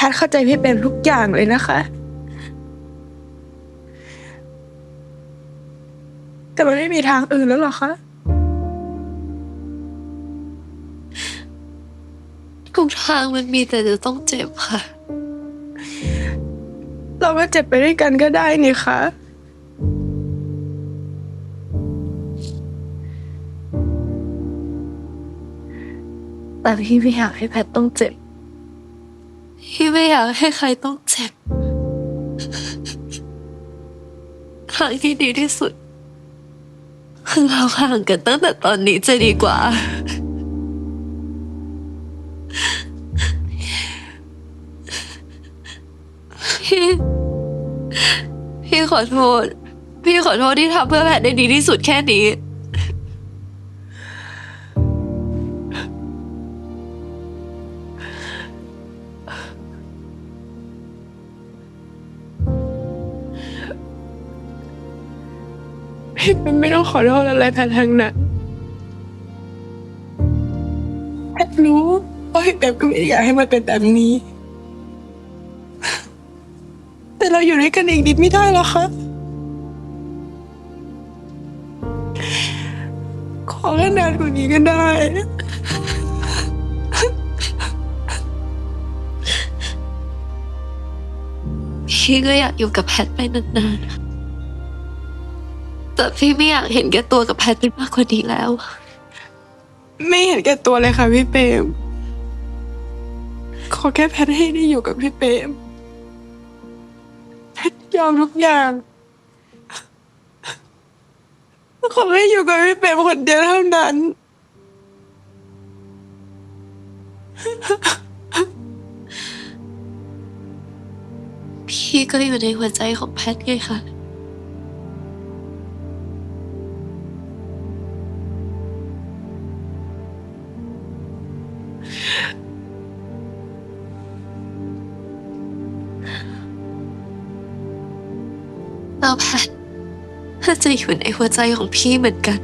ทเข้าใจพี่เป็นทุกอย่างเลยนะคะ แต่มันไม่มีทางอื่นแล้วเหรอคะทุกทางมันมีแต่จะต้องเจ็บค่ะ เราก็เจ็บไปด้วยกันก็ได้นี่คะแต่พี่ไม่อยากให้แพทต้องเจ็บ พี่ไม่อยากให้ใครต้องเจ็บทางที่ดีที่สุดคือเราห่างกันตั้งแต่ตอนนี้จะดีกว่า พี่ พี่ขอโทษ พี่ขอโทษที่ทำเพื่อแพทย์ได้ดีที่สุดแค่นี้ พี่เป็นไม่ต้องขอโทษอะไรแพทย์ทั้งนั้นแพทรู้ว่าพี่เป็นก็ไม่ได้อยากให้มันเป็นแบบนี้ แต่เราอยู่ด้วยกันเอีกนิดไม่ได้หรอคะขอแค่นานกว่านี้ก็ได้พี่ก็อยากอยู่กับแพทไปนานๆ แต่พี่ไม่อยากเห็นแก่ตัวกับแพทไปมากกว่านี้แล้ว ไม่เห็นแก่ตัวเลยค่ะพี่เปรมขอแค่แพทย์ให้ได้อยู่กับพี่เปรมแพทย์ยอมทุกอย่างขอให้อยู่กับพี่เปรมคนเดียวเท่านั้น พี่ก็อยู่ในหัวใจของแพทไงคะ แล้วแพทก็จะอยู่ในหัวใจของพี่เหมือนกัน